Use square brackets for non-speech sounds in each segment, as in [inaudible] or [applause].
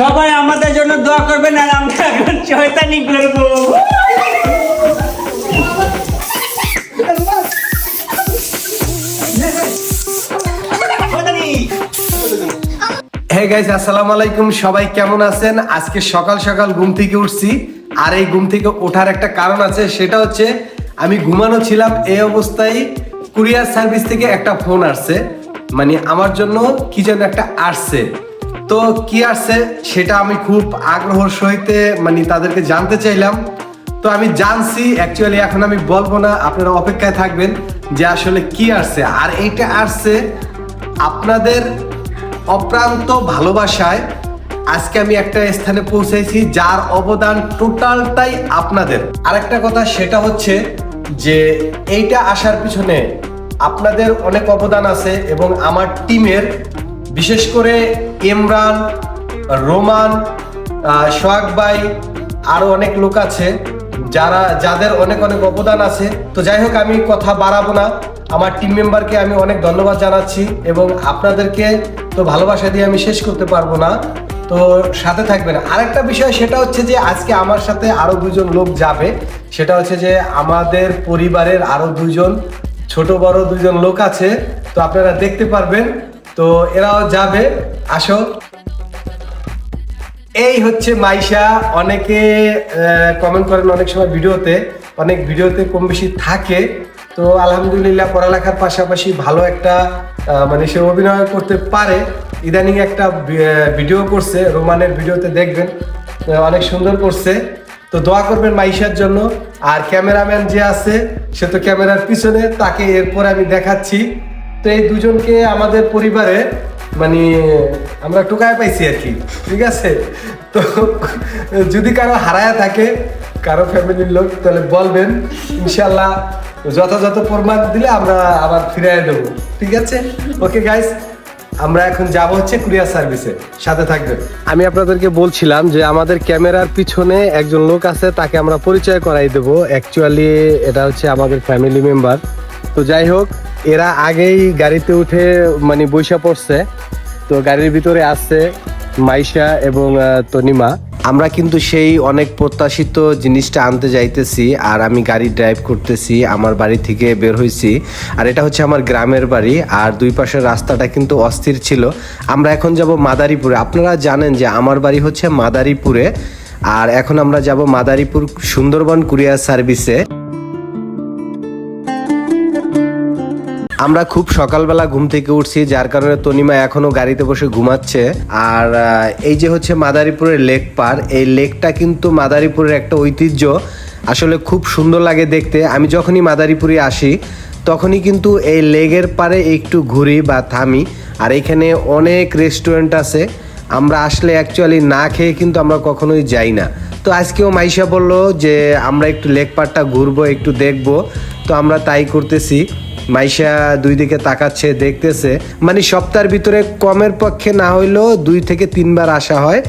সবাই আমাদের জন্য দোয়া করবেন আর আমরা এখন শয়তানি করব সবাই কেমন আছেন? আজকে সকাল সকাল ঘুম থেকে উঠছি। আর এই ঘুম থেকে ওঠার একটা কারণ আছে, সেটা হচ্ছে আমি ঘুমানো ছিলাম এই অবস্থায় কুরিয়ার সার্ভিস থেকে একটা ফোন আসছে। মানে আমার জন্য কি যেন একটা আসছে। তো কি আসছে সেটা আমি খুব আগ্রহর সহিতে মানে তাদেরকে জানতে চাইলাম। তো আমি জানছি অ্যাকচুয়ালি এখন আমি বলব না, আপনারা অপেক্ষায় থাকবেন যে আসলে কি আসছে। আর এইটা আসছে আপনাদের অপ্রান্ত ভালোবাসায়। আজকে আমি একটা স্থানে পৌঁছেছি যার অবদান টোটালটাই আপনাদের। আরেকটা কথা সেটা হচ্ছে যে এইটা আসার পিছনে আপনাদের অনেক অবদান আছে এবং আমার টিমের বিশেষ করে ইমরান, রোমান সোহাগ ভাই, আরও অনেক লোক আছে যারা, যাদের অনেক অনেক অবদান আছে। তো যাই হোক, আমি কথা বাড়াবো না। আমার টিম মেম্বারকে আমি অনেক ধন্যবাদ জানাচ্ছি এবং আপনাদেরকে তো ভালোবাসা দিয়ে আমি শেষ করতে পারব না। তো সাথে থাকবেন। আরেকটা বিষয়, সেটা হচ্ছে যে আজকে আমার সাথে আরও দুজন লোক যাবে। সেটা হচ্ছে যে আমাদের পরিবারের আরও দুজন, ছোট বড় দুজন লোক আছে। তো আপনারা দেখতে পারবেন তো এরাও যাবে, আসো। এই হচ্ছে মাইশা। অনেকে কমেন্ট করেন অনেক সময় ভিডিওতে, অনেক ভিডিওতে কম বেশি থাকে। তো আলহামদুলিল্লাহ, পড়ালেখার পাশাপাশি ভালো একটা মানে সে অভিনয় করতে পারে। ইদানিং একটা ভিডিও করছে, রোমানের ভিডিওতে দেখবেন অনেক সুন্দর করছে। তো দোয়া করবেন মাইশার জন্য। আর ক্যামেরাম্যান যে আছে, সে তো ক্যামেরার পিছনে, তাকে এরপর আমি দেখাচ্ছি। তো এই দুজনকে আমাদের পরিবারে মানে আমরা টোকায় পাইছি আর কি, ঠিক আছে? তো যদি কারও হারায় থাকে, কারও ফ্যামিলির লোক, তাহলে বলবেন ইনশাল্লাহ যথাযথ প্রমাণ দিলে আমরা আবার ফিরিয়ে দেবো, ঠিক আছে? ওকে গাইস আমরা এখন যাব হচ্ছে কুরিয়ার সার্ভিসে, সাথে থাকবেন। আমি আপনাদেরকে বলছিলাম যে আমাদের ক্যামেরার পিছনে একজন লোক আছে, তাকে আমরা পরিচয় করাই দেবো। অ্যাকচুয়ালি এটা হচ্ছে আমাদের ফ্যামিলি মেম্বার তো যাই হোক, এরা আগেই গাড়িতে উঠে মানে বৈশা পড়ছে। তো গাড়ির ভিতরে আসছে মাইশা এবং তনিমা। আমরা কিন্তু সেই অনেক প্রত্যাশিত জিনিসটা আনতে যাইতেছি আর আমি গাড়ি ড্রাইভ করতেছি, আমার বাড়ি থেকে বের হয়েছি আর এটা হচ্ছে আমার গ্রামের বাড়ি আর দুই পাশের রাস্তাটা কিন্তু অস্থির ছিল। আমরা এখন যাব মাদারীপুরে। আপনারা জানেন যে আমার বাড়ি হচ্ছে মাদারীপুরে আর এখন আমরা যাব মাদারীপুর সুন্দরবন কুরিয়ার সার্ভিসে। আমরা খুব সকালবেলা ঘুম থেকে উঠছি, যার কারণে তনিমা এখনও গাড়িতে বসে ঘুমাচ্ছে। আর এই যে হচ্ছে মাদারীপুরের লেক পার, এই লেকটা কিন্তু মাদারীপুরের একটা ঐতিহ্য। আসলে খুব সুন্দর লাগে দেখতে। আমি যখনই মাদারীপুরে আসি, তখনই কিন্তু এই লেগের পারে একটু ঘুরি বা থামি। আর এখানে অনেক রেস্টুরেন্ট আছে। আমরা আসলে অ্যাকচুয়ালি না খেয়ে কিন্তু আমরা কখনোই যাই না। তো আজকেও মাইশা বলল যে আমরা একটু লেক পারটা ঘুরবো, একটু দেখব। তো আমরা তাই করতেছি। মাইশা দুই দিকে তাকাচ্ছে, দেখতেছে। মানে সপ্তাহের ভিতরে কমের পক্ষে না হইলেও দুই থেকে তিনবার আসা হয়।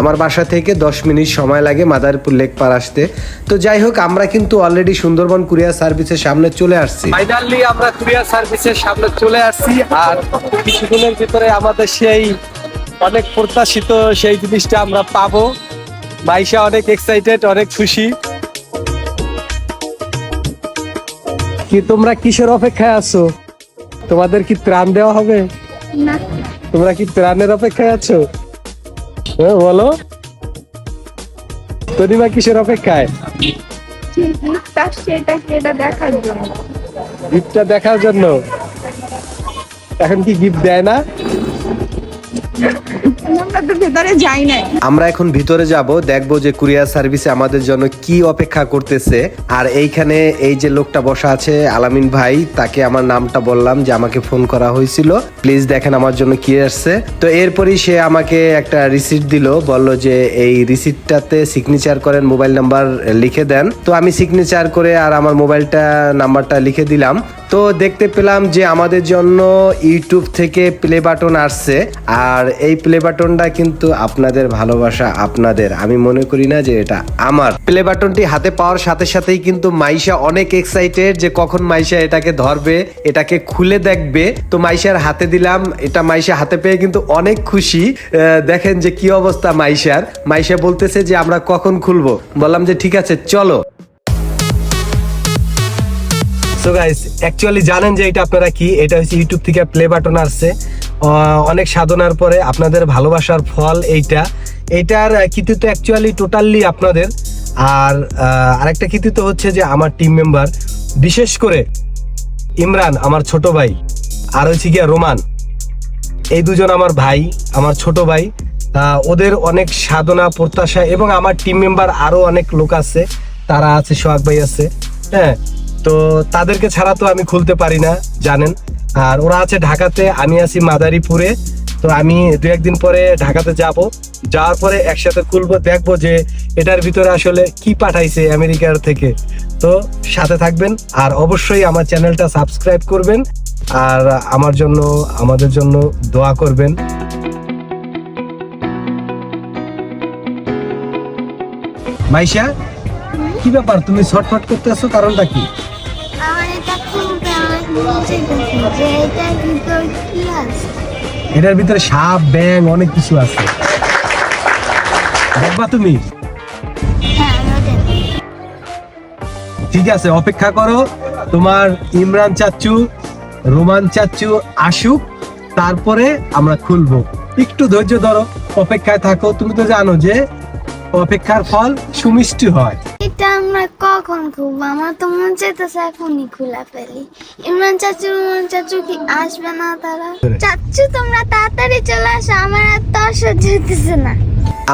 আমার বাসা থেকে দশ মিনিট সময় লাগে মাদারপুর লেক পার আসতে। তো যাই হোক, আমরা কিন্তু অলরেডি সুন্দরবন কুরিয়ার সার্ভিসের সামনে চলে আসছি। ফাইনালি আমরা কুরিয়ার সার্ভিসের সামনে চলে আসছি আর কিছুদিনের ভিতরে আমাদের সেই অনেক প্রত্যাশিত সেই জিনিসটা আমরা পাবো। মাইশা অনেক এক্সাইটেড অনেক খুশি। কি তোমরা কিসের অপেক্ষায় আছো? তোমাদের কি ত্রাণ দেওয়া হবে? তোমরা কি ত্রাণের অপেক্ষায় আছো? হ্যাঁ বলো। তনিমা কিসের অপেক্ষায়? গিফটটা দেখার জন্য। এখন কি গিফট দেয় না? তো ভেতরে যাই নাই। আমরা এখন ভিতরে যাব, দেখব যে কুরিয়ার সার্ভিসে আমাদের জন্য কি অপেক্ষা করতেছে। আর এইখানে এই যে লোকটা বসা আছে, আলামিন ভাই, তাকে আমার নামটা বললাম যে আমাকে ফোন করা হয়েছিল। প্লিজ দেখেন আমার জন্য কি আসছে। তো এরপরই সে আমাকে একটা রিসিট দিল, বলল যে এই রিসিটটাতে সিগনেচার করেন মোবাইল নাম্বার লিখে দেন। তো আমি সিগনেচার করে আর আমার মোবাইলটা নাম্বারটা লিখে দিলাম। তো দেখতে পেলাম যে আমাদের জন্য ইউটিউব থেকে প্লে বাটন আসছে। আর এই প্লে বাটনটা কিন্তু আপনাদের ভালোবাসা আপনাদের। আমি মনে করি না যে এটা আমার। প্লে বাটনটি হাতে পাওয়ার সাথে সাথেই কিন্তু মাইশা অনেক এক্সাইটেড যে কখন মাইশা এটাকে ধরবে, এটাকে খুলে দেখবে। তো মাইশার হাতে দিলাম, এটা মাইশা হাতে পেয়ে কিন্তু অনেক খুশি। দেখেন যে কি অবস্থা মাইশার। মাইশা বলতেছে যে আমরা কখন খুলবো। বললাম যে ঠিক আছে, চলো। সো গাইস অ্যাকচুয়ালি জানেন যে এটা আপনারা কি? এটা হচ্ছে ইউটিউব থেকে প্লে বাটন আসছে। অনেক সাধনার পরে আপনাদের ভালোবাসার ফল এইটা। এইটার কৃতিত্ব অ্যাকচুয়ালি টোটালি আপনাদের। আর আরেকটা কৃতিত্ব হচ্ছে যে আমার টিম মেম্বার বিশেষ করে ইমরান, আমার ছোট ভাই, আর হচ্ছে গিয়া রোমান। এই দুজন আমার ভাই, আমার ছোট ভাই। ওদের অনেক সাধনা, প্রত্যাশা এবং আমার টিম মেম্বার আরও অনেক লোক আছে। তারা আছে, সোহাগ ভাই আছে। হ্যাঁ তো তাদেরকে ছাড়া তো আমি খুলতে পারি না, জানেন। আর ওরা আছে ঢাকাতে, আমি আছি মাদারীপুরে। তো আমি দু একদিন পরে ঢাকাতে যাব। যাওয়ার পরে একসাথে খুলবো, দেখব যে এটার ভিতরে আসলে কি পাঠাইছে আমেরিকার থেকে। তো সাথে থাকবেন আর অবশ্যই আমার চ্যানেলটা সাবস্ক্রাইব করবেন আর আমার জন্য, আমাদের জন্য দোয়া করবেন। মাইশা, কি ব্যাপার? তুমি শর্টফট করতে আসছো কারণটা কি? এটার ভিতর সাপ ব্যাং অনেক কিছু আছে। দেখবা তুমি। ঠিক আছে, অপেক্ষা করো। তোমার ইমরান চাচ্চু, রোমান চাচ্চু আসুক, তারপরে আমরা খুলবো। একটু ধৈর্য ধরো, অপেক্ষায় থাকো। তুমি তো জানো যে অপেক্ষার ফল সুমিষ্টি হয়। এটা আমরা কখন খুব আমার তো মন চাইতেছে এখনই খোলা ফেলি। ইমরান চাচু ইমরান চাচু কি আসবে না তারা? চাচু তোমরা তাড়াতাড়ি চলে আসো আমার আর তো সহ্য হইতেছে না।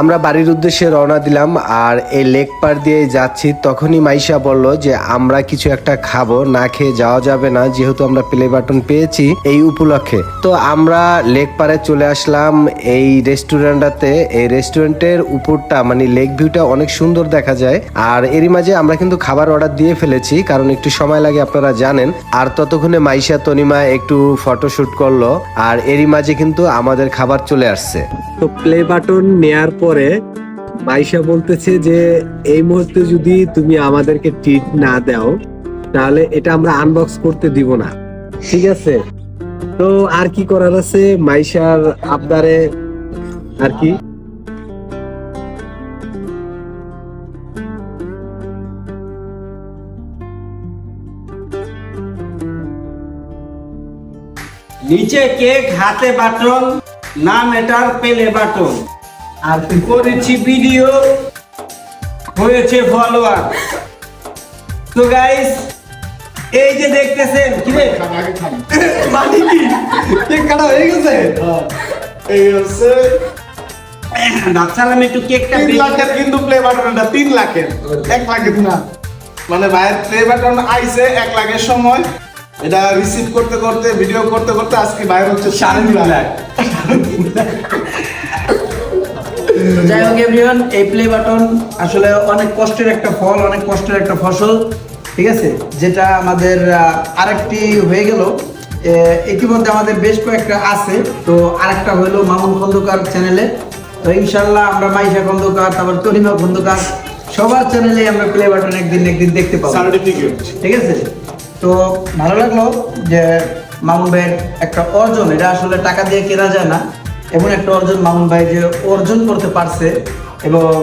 আমরা বাড়ির উদ্দেশ্যে রওনা দিলাম আর এই লেক পার দিয়ে যাচ্ছি। তখনই মাইশা বলল যে, আমরা কিছু একটা খাব, না খেয়ে যাওয়া যাবে না, যেহেতু আমরা প্লে বাটন পেয়েছি এই উপলক্ষে। তো আমরা লেক পারে চলে আসলাম এই রেস্টুরেন্টটাতে এই রেস্টুরেন্টের উপরটা মানে লেক ভিউটা অনেক সুন্দর দেখা যায়। আর এরই মাঝে আমরা কিন্তু খাবার অর্ডার দিয়ে ফেলেছি, কারণ একটু সময় লাগে আপনারা জানেন। আর ততক্ষণে মাইশা, তনিমা একটু ফটোশুট করল, আর এরই মাঝে কিন্তু আমাদের খাবার চলে আসছে। তো প্লে বাটন নেয়ার পরে মাইশা বলতেছে যে, এই মুহূর্তে যদি তুমি আমাদেরকে ট্রিট না দাও, তাহলে এটা আমরা আনবক্স করতে দিব না। ঠিক আছে? তো আর কি করার আছে? মাইশার আবদারে আর কি? নিচে কেক, হাতে বাটন নাম এটার পেলে বাটন। আর করেছি ভিডিও হয়েছে ফলোয়ার তো গাইস এই যে দেখতেছেন কি রে? [laughs] মানে কি? কেক কাটা হয়ে গেছে? এই হচ্ছে ভাবছিলাম একটু কেকটা তিন লাখের কিন্তু প্লে বাটনটা তিন লাখের। এক লাখের না। মানে ভাইয়ের প্লে বাটন আইছে এক লাখের সময়। এটা রিসিভ করতে করতে ভিডিও করতে করতে আজকে বাইরে হচ্ছে সাড়ে তিন লাখ। যাই হোক এভরিওয়ান এই প্লে বাটন আসলে অনেক কষ্টের একটা ফল অনেক কষ্টের একটা ফসল ঠিক আছে? যেটা আমাদের আরেকটি হয়ে গেল। ইতিমধ্যে আমাদের বেশ কয়েকটা আছে। তো আরেকটা হলো মামুন খন্দকার চ্যানেলে তো ইনশাল্লাহ আমরা মাইশা খন্দকার তারপর তরিমা খন্দকার সবার চ্যানেলে আমরা প্লে বাটন একদিন একদিন দেখতে পাবো। ঠিক আছে? তো ভালো লাগল যে মামুন ভাইয়ের একটা অর্জন। এটা আসলে টাকা দিয়ে কেনা যায় না। এমন একটা অর্জন মামুন ভাই যে অর্জন করতে পারছে এবং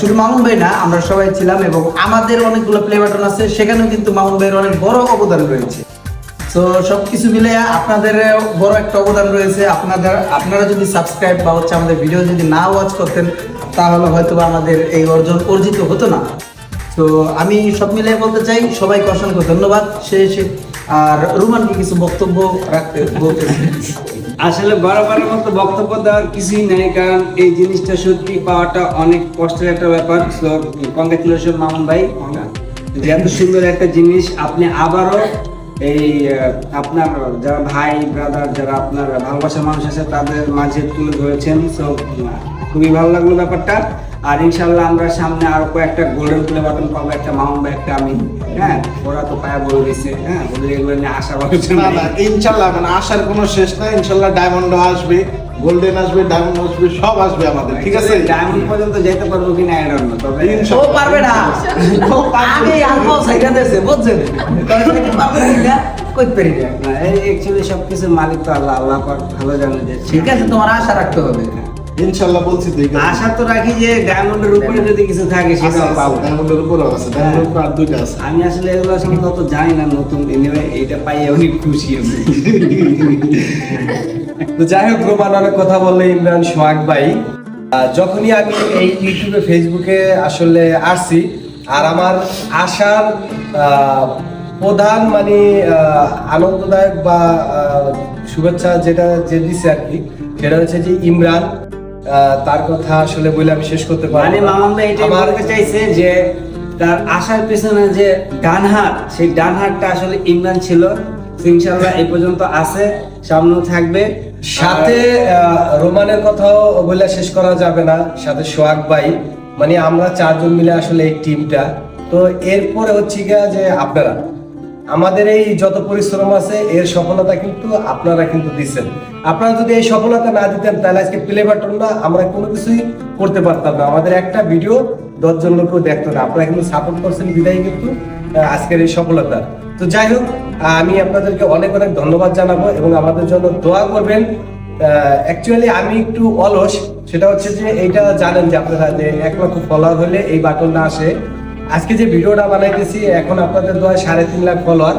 শুধু মামুন ভাই না, আমরা সবাই ছিলাম এবং আমাদের অনেকগুলো প্লে বাটন আছে, সেখানেও কিন্তু মামুন ভাইয়ের অনেক বড় অবদান রয়েছে। তো সব কিছু মিলে আপনাদের বড় একটা অবদান রয়েছে। আপনাদের, আপনারা যদি সাবস্ক্রাইব বা হচ্ছে আমাদের ভিডিও যদি না ওয়াচ করতেন, তাহলে হয়তো আমাদের এই অর্জন অর্জিত হতো না। তো আমি সব মিলিয়ে বলতে চাই, সবাইকে অসংখ্য ধন্যবাদ। শেষে আর রুমানকে কিছু বক্তব্য রাখতে বলতেছি। আসলে বরাবরের মতো বক্তব্য দেওয়ার কিছুই নাই কারণ এই জিনিসটা সত্যি পাওয়াটা অনেক কষ্টের একটা ব্যাপার। সো কংগ্রেচুলেশন মামুন ভাই। যে এত সুন্দর একটা জিনিস। আপনি আবারও এই আপনার যারা ভাই ব্রাদার যারা আপনার ভালোবাসার মানুষ আছে তাদের মাঝে তুলে ধরেছেন। সো খুবই ভালো লাগল ব্যাপারটা। আর ইনশাল্লাহ আমরা সামনে আরও কয়েকটা গোল্ডেন প্লে বাটন পাবো একটা মাউন্ট বা একটা আমি হ্যাঁ? ওরা তো পায়া বলে দিচ্ছে হ্যাঁ? ওদের এগুলো নিয়ে আশা করছে না না ইনশাল্লাহ মানে আসার কোনো শেষ নাই। ইনশাল্লাহ ডায়মন্ডও আসবে গোল্ডেন আসবে ডায়মন্ড আসবে সব আসবে আমাদের ঠিক আছে? ডায়মন্ড পর্যন্ত যেতে পারব কিনা আই ডোন্ট নো তবে ও পারবে না। ও আগে আলফা সাইডা দেছে বুঝছেন? পারবে না? পারি না না, এই অ্যাকচুয়ালি সবকিছুর মালিক তো আল্লাহ আল্লাহ পাক ভালো জানে যে ঠিক আছে তোমার আশা রাখতে হবে। ইনশাল্লাহ বলছি তো আশা তো রাখি যে ডায়মন্ডের উপরে যদি কিছু থাকে আছে, পাবো। ডায়মন্ডের উপরও আছে ডায়মন্ডের উপর আর দুইটা আছে। আমি আসলে এগুলো সম্বন্ধে অত জানি না নতুন এনিওয়ে এটা পাই অনেক খুশি আছি তো যাই হোক রোমান অনেক কথা বললে ইমরান সোহাগ ভাই। যখনই আমি এই ইউটিউবে ফেসবুকে আসলে আসছি আর আমার আসার আহ, প্রধান মানে আনন্দদায়ক বা শুভেচ্ছা যেটা যে দিছে আর কি সেটা হচ্ছে যে ইমরান তার কথা আসলে বলে আমি শেষ করতে পারি মানে মামাম ভাই এটাই বলতে চাইছে যে তার আসার পেছনে যে ডান হাত সেই ডান হাতটা আসলে ইমরান ছিল। তো ইনশাল্লাহ এই পর্যন্ত আছে সামনে থাকবে। সাথে রোমানের কথাও বলে শেষ করা যাবে না সাথে সোহাগ ভাই। মানে আমরা চারজন মিলে আসলে এই টিমটা তো এরপরে হচ্ছে গিয়া যে আপনারা। আমাদের এই যত পরিশ্রম আছে, এর সফলতা কিন্তু আপনারা কিন্তু দিচ্ছেন আপনারা যদি এই সফলতা না দিতেন, তাহলে আজকে প্লে বাটন না আমরা কোনো কিছুই করতে পারতাম না। আমাদের একটা ভিডিও দশজন লোকও দেখতো না। আপনারা কিন্তু সাপোর্ট করছেন, বিদায় কিন্তু আজকের এই সফলতা। তো যাই হোক আমি আপনাদেরকে অনেক অনেক ধন্যবাদ জানাব এবং আমাদের জন্য দোয়া করবেন। অ্যাকচুয়ালি আমি একটু অলস, সেটা হচ্ছে যে এইটা জানেন যে আপনারা যে এক লক্ষ ফলোয়ার হলে এই বাটনটা আসে। আজকে যে ভিডিওটা বানাইতেছি, এখন আপনাদের দোয়া সাড়ে তিন লাখ ফলোয়ার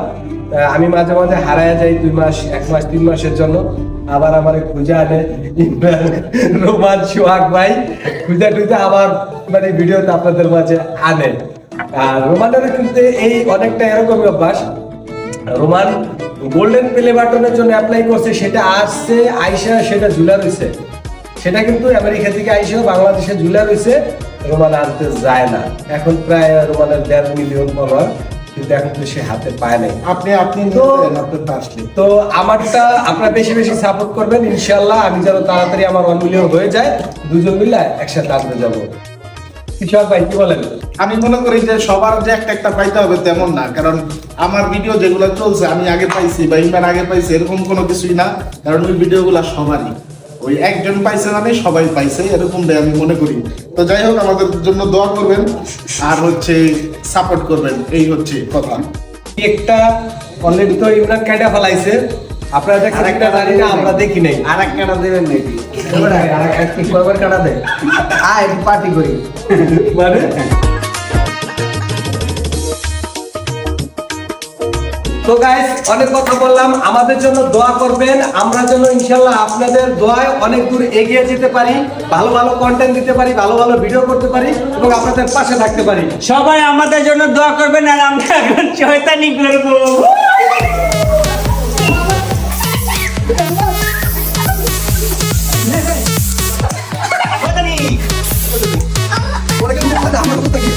আমি মাঝে মাঝে হারায় যাই দুই মাস, এক মাস, তিন মাসের জন্য। আবার আমার খুঁজে আনে রোমান সোহাগ ভাই। খুঁজে টুজে আবার মানে ভিডিওতে আপনাদের মাঝে আনে। আর রোমানের কিন্তু এই অনেকটা এরকমই অভ্যাস। রোমান গোল্ডেন প্লে বাটনের জন্য অ্যাপ্লাই করছে, সেটা আসছে, আইসা সেটা ঝুলা রয়েছে সেটা কিন্তু আমেরিকা থেকে আইসেও বাংলাদেশে ঝুলা রয়েছে রোমান আনতে যায় না। এখন প্রায় রোমানের দেড় মিলিয়ন ফলোয়ার কিন্তু এখন তো সে হাতে পায় নাই। আপনি আপনি তো- আমারটা আপনারা বেশি বেশি সাপোর্ট করবেন ইনশাল্লাহ আমি যেন তাড়াতাড়ি আমার ওয়ান মিলিয়ন হয়ে যায় দুজন মিলে একসাথে আনতে যাব। কৃষক ভাই কি বলেন? আমি মনে করি যে সবার যে একটা একটা পাইতে হবে তেমন না কারণ আমার ভিডিও যেগুলো চলছে আমি আগে পাইছি বা ইমরান আগে পাইছি এরকম কোনো কিছুই না কারণ ওই ভিডিওগুলো সবারই। ওই একজন পাইছে মানে সবাই পাইছে এরকমটাই আমি মনে করি। তো যাই হোক আমাদের জন্য দোয়া করবেন আর হচ্ছে সাপোর্ট করবেন এই হচ্ছে কথা। একটা অলরেডি তো ইমরান কাইটা ফেলাইছে। আপনারা দেখছেন একটা জানি না আমরা দেখি নাই। আর একটা দেবেন নাকি? আর এক কাটা দেয়? আয় পার্টি করি। মানে? তো গাইস অনেক কথা বললাম। আমাদের জন্য দোয়া করবেন। আমরা যেন ইনশাল্লাহ আপনাদের দোয়ায় অনেক দূর এগিয়ে যেতে পারি ভালো ভালো কন্টেন্ট দিতে পারি ভালো ভালো ভিডিও করতে পারি এবং আপনাদের পাশে থাকতে পারি। সবাই আমাদের জন্য দোয়া করবেন আর আমরা এখন শয়তানি করব ওরা কিন্তু আমার কথা কি?